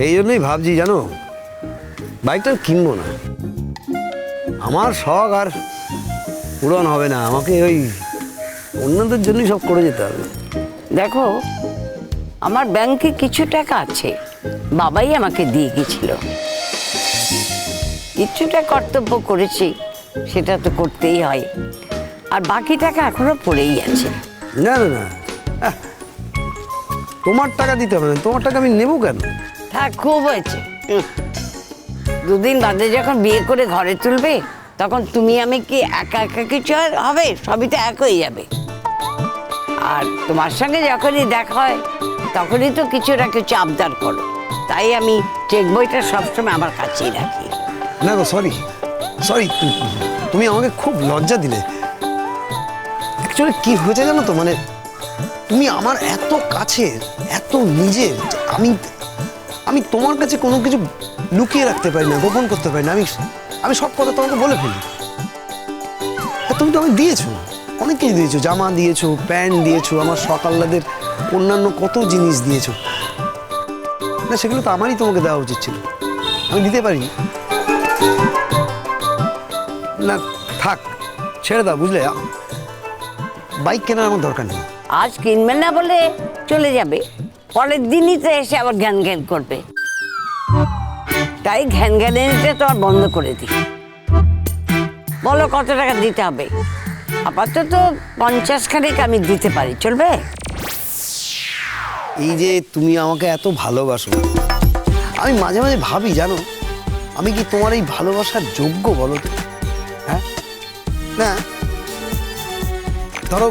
সেই জন্যই ভাবছি জানো? বাইকটা আর কিনবো না। আমার শখ আর পূরণ হবে না। আমাকে ওই অন্যদের জন্যই সব করে যেতে হবে। দেখো আমার ব্যাংকে কিছু টাকা আছে। বাবাই আমাকে দিয়ে গেছিল কিছুটা কর্তব্য করেছি সেটা তো করতেই হয়। আর বাকি টাকা এখনও পড়েই আছে। না না না। তোমার টাকা দিতে হবে না। তোমার টাকা আমি নেব কেন? থাক খুব হয়েছে। দুদিন বাদে যখন বিয়ে করে ঘরে তুলবে তখন তুমি আমি কি একা একা কিছু আর হবে? সবই তো এক হয়ে যাবে। আর তোমার সঙ্গে যখনই দেখা হয় তখনই তো কিছু না কিছু আবদার করো। তাই আমি চেক বইটা সবসময় আমার কাছেই রাখি। না গো সরি সরি তুমি আমাকে খুব লজ্জা দিলে। অ্যাকচুয়ালি কি হয়েছে জানো তো? মানে তুমি আমার এত কাছে এত নিজের আমি আমি তোমার কাছে কোনো কিছু লুকিয়ে রাখতে পারি না, গোপন করতে পারি না। আমি আমি সব কথা তোমাকে বলে ফেলি। তুমি তো আমাকে দিয়েছ, অনেক কিছু দিয়েছ, জামা দিয়েছ, প্যান্ট দিয়েছ, আমার সকাল্লাদের অন্যান্য কত জিনিস দিয়েছ। না, সেগুলো তো আমারই তোমাকে দেওয়া উচিত ছিল। আমি দিতে পারি না, থাক, ছেড়ে দাও, বুঝলে? বাইক কেনার আমার দরকার নেই। আজ কিনবে না বলে চলে যাবে। পরের দিনই তো এসে আবার জ্ঞান জ্ঞান করবে। তাই ঘ্যান জ্ঞানিটা তো আর বন্ধ করে দিই। বলো কত টাকা দিতে হবে? আপাতত পঞ্চাশ খানিক আমি দিতে পারি, চলবে? এই যে তুমি আমাকে এত ভালোবাসো আমি মাঝে মাঝে ভাবি, জানো? আমি কি তোমার এই ভালোবাসার যোগ্য বলো তো? হ্যাঁ? না? ধরো,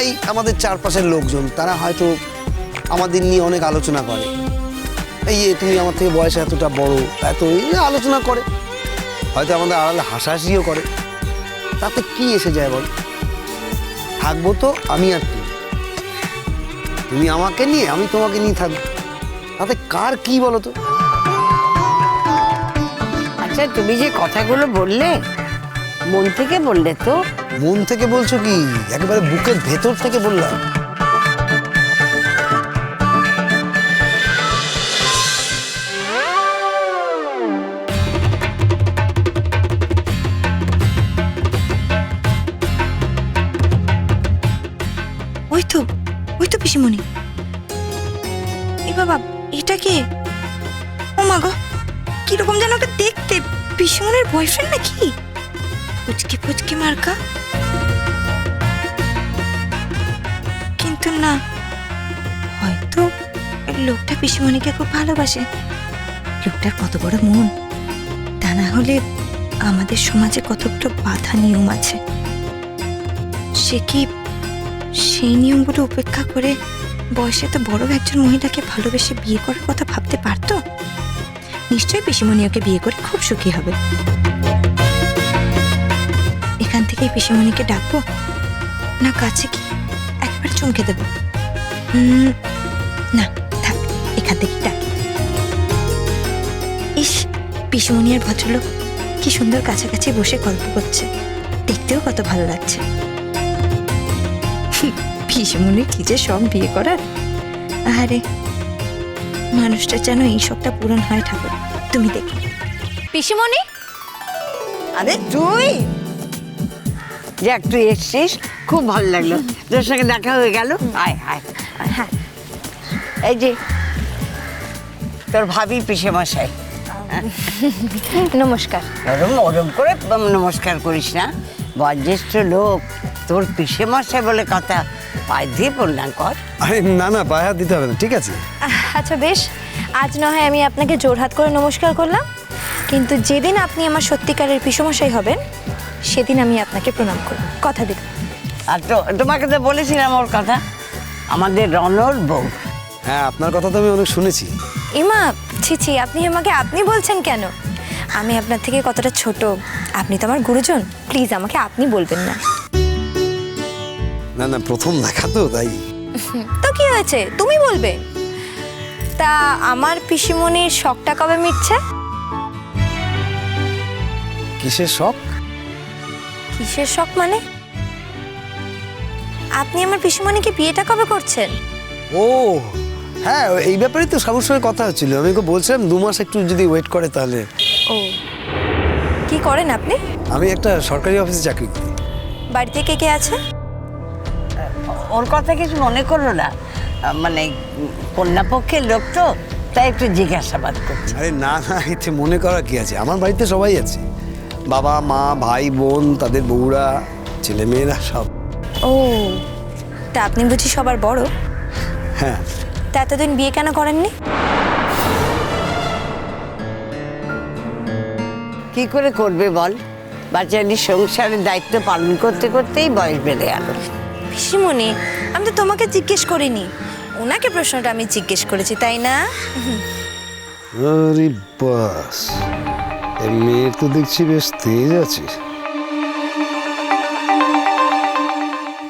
এই আমাদের চারপাশের লোকজন, তারা হয়তো আমাদের নিয়ে অনেক আলোচনা করে। এই যে তুমি আমার থেকে বয়স এতটা বড় এত আলোচনা করে। হয়তো আমাদের আড়ালে হাসাহাসিও করে। তাতে কি এসে যায় বল? থাকব তো আমি আর তুমি তুমি আমাকে নিয়ে আমি তোমাকে নিয়ে থাকব। তাতে কার কি বলো তো? আচ্ছা তুমি যে কথাগুলো বললে মন থেকে বললে তো। মন থেকে বলছো কি? একেবারে বুকের ভেতর থেকে বললাম। পিসিমণির বয়ফ্রেন্ড নাকি? ফুচকি ফুচকি মার্কা। কিন্তু না, হয়তো লোকটা পিসিমণিকে খুব ভালোবাসে। লোকটার কত বড় মন। তা না হলে আমাদের সমাজে কতগুলো বাধা নিয়ম আছে। সে কি সেই নিয়মগুলো উপেক্ষা করে বয়সে তো বড় একজন মহিলাকে ভালোবেসে বিয়ে করার কথা ভাবতে পারতো? নিশ্চয়ই পিসিমণি ওকে বিয়ে করে খুব সুখী হবে। এখান থেকে পিসিমণিকে ডাকবো? না, কাছে কি? একবার চমকে দেবো। না, থাক, এখান থেকেই ডাক। ইস, পিসিমণি আর ভদ্রলোক কি সুন্দর কাছাকাছি বসে গল্প করছে। দেখতেও কত ভালো লাগছে। পিসমুনি কি যে সব বিয়ে করার। আরে মানুষটা যেন এই সবটা পূরণ হয় ঠাকুর। তুমি দেখো। পিসিমণি? আরে তুই? যে একটু এসছিস। খুব ভালো লাগল। তোর সঙ্গে দেখা হয়ে গেল। আয় আয় আয়। হ্যাঁ। এই যে তোর ভাবি পিসে মশাই নমস্কার। ওরম ওরম করে নমস্কার করিস না। বয়োজ্যেষ্ঠ লোক তোর পিসে মশাই বলে কথা। পায়ে দিয়ে প্রণাম কর। আরে না না পায়ে হাত দিতে হবে না ঠিক আছে। আচ্ছা বেশ। আজ না হয় আমি আপনাকে জোরহাত করে নমস্কার করলাম। কিন্তু যেদিন আপনি আমার সত্যিকারের পিসমশাই হবেন সেদিন আমি আপনাকে প্রণাম করব। কথা দিলাম। আর তো তোমাকে তো বলেছিলাম ওর কথা। আমাদের রনর বউ। হ্যাঁ আপনার কথা তো আমি অনেক শুনেছি। ইমা ছি ছি আপনি আমাকে আপনি বলছেন কেন? আমি আপনার থেকে কতটা ছোট। আপনি তো আমার গুরুজন। প্লিজ আমাকে আপনি বলবেন না। না না প্রথম দেখা তো তাই। তো কি হয়েছে? তুমি বলবে। তা আমার পিসিমণির শখটা কবে মিটছে? কিসের শখ? কিসের শখ মানে? আপনি আমার পিসিমণিকে বিয়েটা কবে করছেন? ও হ্যাঁ এই ব্যাপারে তো সাবুর সঙ্গে কথা হচ্ছিল। আমি ওকে বলছিলাম দু মাস একটু যদি ওয়েট করে তাহলে। ও। কি করেন আপনি? আমি একটা সরকারি অফিসে চাকরি করি। বাড়িতে কে কে আছে? ওর কথা কিছু মনে করো না। মানে কন্যাপক্ষের লোক তো তাই একটু জিজ্ঞাসাবাদ করছি। আরে না না এতে মনে করা কি আছে? আমার বাড়িতে সবাই আছে। বাবা মা ভাই বোন তাদের বউরা ছেলে মেয়েরা সব। ও তা আপনি বুঝি সবার বড়? হ্যাঁ। তা এতদিন বিয়ে কেন করেননি? কি করে করবে বল? বাচ্চাটি সংসারের দায়িত্ব পালন করতে করতেই বয়স বেড়ে গেল। পিসিমণি আমি তো তোমাকে জিজ্ঞেস করিনি। ওনাকে প্রশ্নটা আমি জিজ্ঞেস করেছি তাই না? আরে বাস মেয়ের তো দেখছি বেশ তেজ আছে।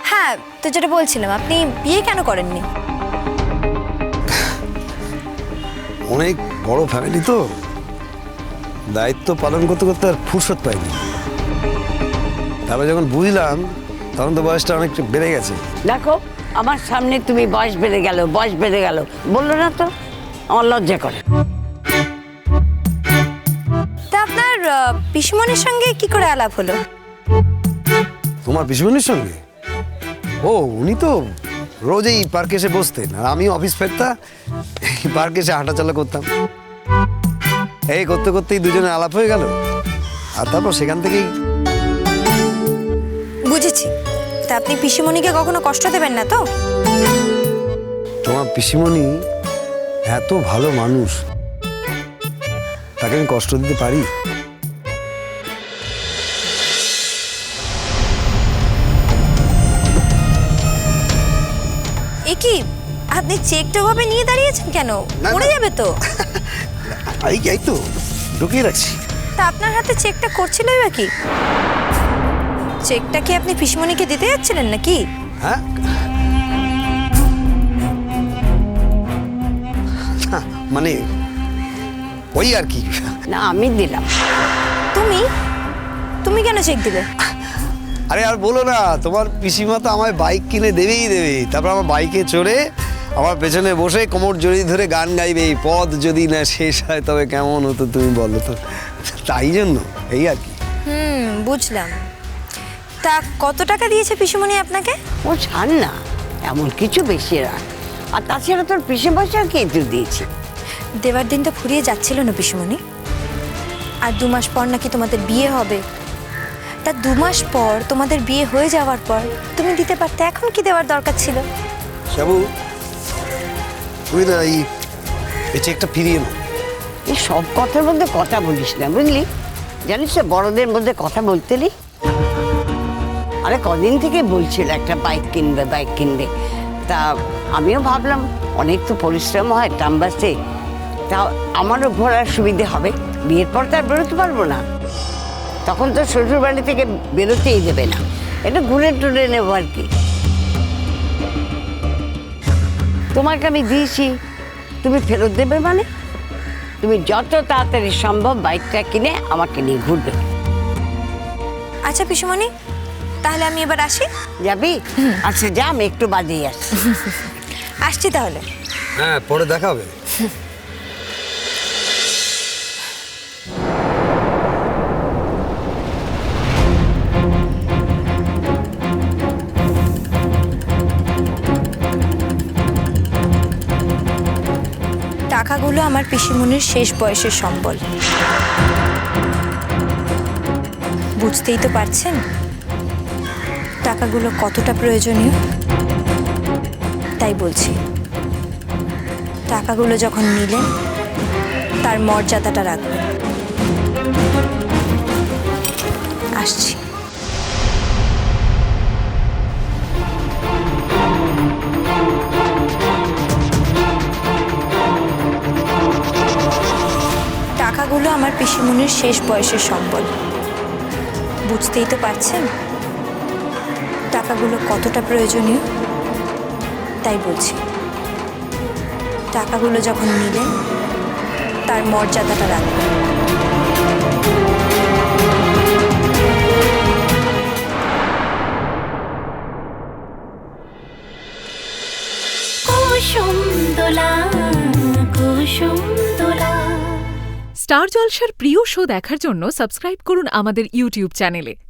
হ্যাঁ তো যেটা বলছিলাম আপনি বিয়ে কেন করেননি? অনেক বড় ফ্যামিলি তো। দায়িত্ব পালন করতে করতে আর ফুরসত পাইনি। তারপরে যখন বুঝলাম তখন তো বয়সটা অনেকটা বেড়ে গেছে। দেখো আমার সামনে তুমি বয়স বেড়ে গেল বয়স বেড়ে গেল। বলল না তো? আমার লজ্জা করে। তা আপনার আহ, পিসিমণির সঙ্গে কি করে আলাপ হলো? তোমার পিসুমনির সঙ্গে? ও উনি তো রোজ এই পার্কে এসে বসতেন আর আমি অফিস ফেরতা এই পার্কে এসে হাঁটাচলা করতাম। এই করতে করতেই দুজনে আলাপ হয়ে গেল আর তারপর সেখান থেকেই আপনি পিসিমণিকে কখনো কষ্ট দেবেন না তো? তোমার পিসিমণি এত ভালো মানুষ। তাকে আমি কষ্ট দিতে পারি? এ কি আপনি চেকটা ভাবে নিয়ে দাঁড়িয়েছেন কেন? পড়ে যাবে তো। এই তো ঢুকিয়ে রাখছি। তা আপনার হাতে চেকটা করছিলই বা কি? চেকটা কি আপনি পিসিমণিকে দিতে যাচ্ছিলেন নাকি? হ্যাঁ। মানে ওই আর কি। না আমি দিলাম। তুমি? তুমি কেন চেক দিলে? আরে আর বলো না তোমার পিসিমা তো আমায় বাইক কিনে দেবেই দেবে। তারপর আমার বাইকে চড়ে আমার পেছনে বসে কোমর জড়িয়ে ধরে গান গাইবে এই পথ যদি না শেষ হয় তবে কেমন হতো তুমি বলো তো? তাই জন্য এই আর কি। হুম বুঝলাম। তা কত টাকা দিয়েছে পিসুমণি আপনাকে? ও ছাড় না এমন কিছু বেশি রাখ আর তাছাড়া তোর পিসে পয়সা কে তুই দিয়েছে? দেওয়ার দিন তো ফুরিয়ে যাচ্ছিল না পিসুমণি। আর দু মাস পর নাকি তোমাদের বিয়ে হবে। তা দু মাস পর তোমাদের বিয়ে হয়ে যাওয়ার পর তুমি দিতে পারতে এখন কি দেওয়ার দরকার ছিল? সাবু তুমি না এই এই চেকটা ফিরিয়ে নাও এই সব কথার মধ্যে কথা বলিস না বুঝলি? জানিস তো বড়দের মধ্যে কথা বলতে নেই। আরে কদিন থেকে বলছিল একটা বাইক কিনবে বাইক কিনবে। তা আমিও ভাবলাম, অনেক তো পরিশ্রম হয় টামবাসে তা আমারও ঘোরার সুবিধে হবে। বিয়ের পর তো আর বেরোতে পারব না। তখন তো শ্বশুর বাড়ি থেকে বেরোতেই দেবে না। এটা ঘুরে টুরে নেব আর কি। তোমাকে আমি দিয়েছি। তুমি ফেরত দেবে মানে? তুমি যত তাড়াতাড়ি সম্ভব বাইকটা কিনে আমাকে নিয়ে ঘুরবে। আচ্ছা পিসিমণি তাহলে আমি এবার আসি? যাবি? আচ্ছা যা আমি একটু বাদেই আসছি আসছি তাহলে। হ্যাঁ পরে দেখা হবে। টাকাগুলো আমার পিসিমণির শেষ বয়সের সম্বল। বুঝতেই তো পারছেন? টাকাগুলো কতটা প্রয়োজনীয়? তাই বলছি। টাকাগুলো যখন নিলেন, তার মর্যাদাটা রাখবেন। আসছি। টাকাগুলো আমার পিসিমণির শেষ বয়সের সম্বল। বুঝতেই তো পারছেন? টাকাগুলো কতটা প্রয়োজনীয়? তাই বলছি। টাকাগুলো যখন নিলেন তার মর্যাদাটা দোলা কুসুম দোলা। স্টার জলসার প্রিয় শো দেখার জন্য সাবস্ক্রাইব করুন আমাদের ইউটিউব চ্যানেলে।